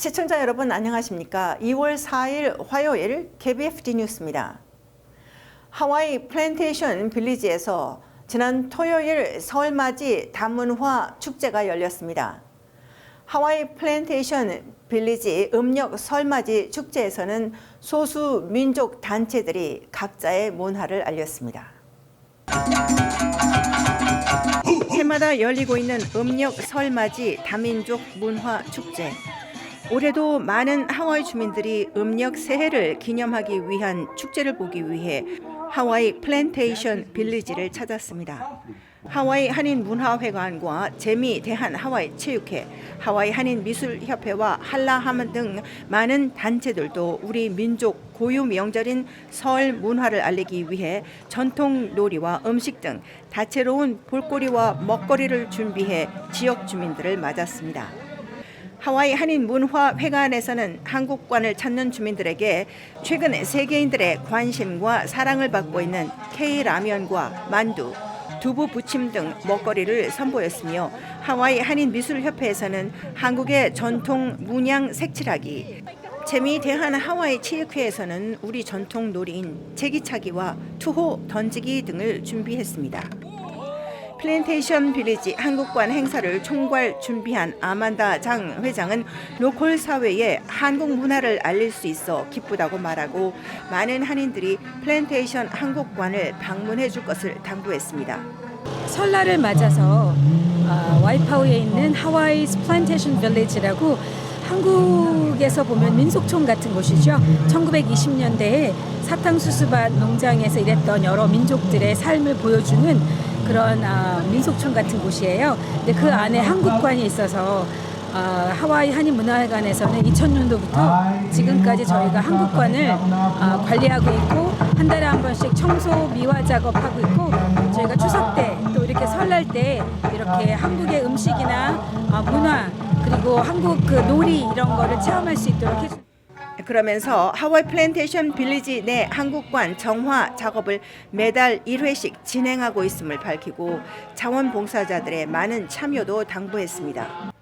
시청자 여러분 안녕하십니까? 2월 4일 화요일 KBFD 뉴스입니다. 하와이 플랜테이션 빌리지에서 지난 토요일 설맞이 다문화 축제가 열렸습니다. 하와이 플랜테이션 빌리지 음력 설맞이 축제에서는 소수 민족 단체들이 각자의 문화를 알렸습니다. 해마다 열리고 있는 음력 설맞이 다민족 문화 축제. 올해도 많은 하와이 주민들이 음력 새해를 기념하기 위한 축제를 보기 위해 하와이 플랜테이션 빌리지를 찾았습니다. 하와이 한인 문화회관과 재미 대한 하와이 체육회, 하와이 한인 미술협회와 한라함 등 많은 단체들도 우리 민족 고유 명절인 설 문화를 알리기 위해 전통 놀이와 음식 등 다채로운 볼거리와 먹거리를 준비해 지역 주민들을 맞았습니다. 하와이 한인 문화회관에서는 한국관을 찾는 주민들에게 최근 세계인들의 관심과 사랑을 받고 있는 K라면과 만두, 두부 부침 등 먹거리를 선보였으며 하와이 한인 미술협회에서는 한국의 전통 문양 색칠하기, 재미 대한 하와이 체육회에서는 우리 전통 놀이인 제기차기와 투호 던지기 등을 준비했습니다. 플랜테이션 빌리지 한국관 행사를 총괄 준비한 아만다 장 회장은 로컬 사회에 한국 문화를 알릴 수 있어 기쁘다고 말하고 많은 한인들이 플랜테이션 한국관을 방문해 줄 것을 당부했습니다. 설날을 맞아서 아, 와이파우에 있는 하와이 플랜테이션 빌리지라고 한국에서 보면 민속촌 같은 곳이죠. 1920년대에 사탕수수밭 농장에서 일했던 여러 민족들의 삶을 보여주는 그런 아, 민속촌 같은 곳이에요. 근데 그 안에 한국관이 있어서 아, 하와이 한인문화회관에서는 2000년도부터 지금까지 저희가 한국관을 아, 관리하고 있고 한 달에 한 번씩 청소 미화 작업하고 있고 저희가 추석 때 또 이렇게 설날 때 이렇게 한국의 음식이나 아, 문화 그리고 한국 그 놀이 이런 거를 체험할 수 있도록 해주. 그러면서 하와이 플랜테이션 빌리지 내 한국관 정화 작업을 매달 1회씩 진행하고 있음을 밝히고 자원봉사자들의 많은 참여도 당부했습니다.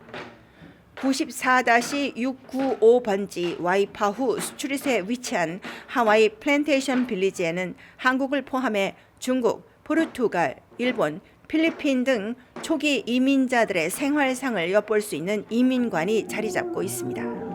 94-695번지 와이파후 수출입에 위치한 하와이 플랜테이션 빌리지에는 한국을 포함해 중국, 포르투갈, 일본, 필리핀 등 초기 이민자들의 생활상을 엿볼 수 있는 이민관이 자리 잡고 있습니다.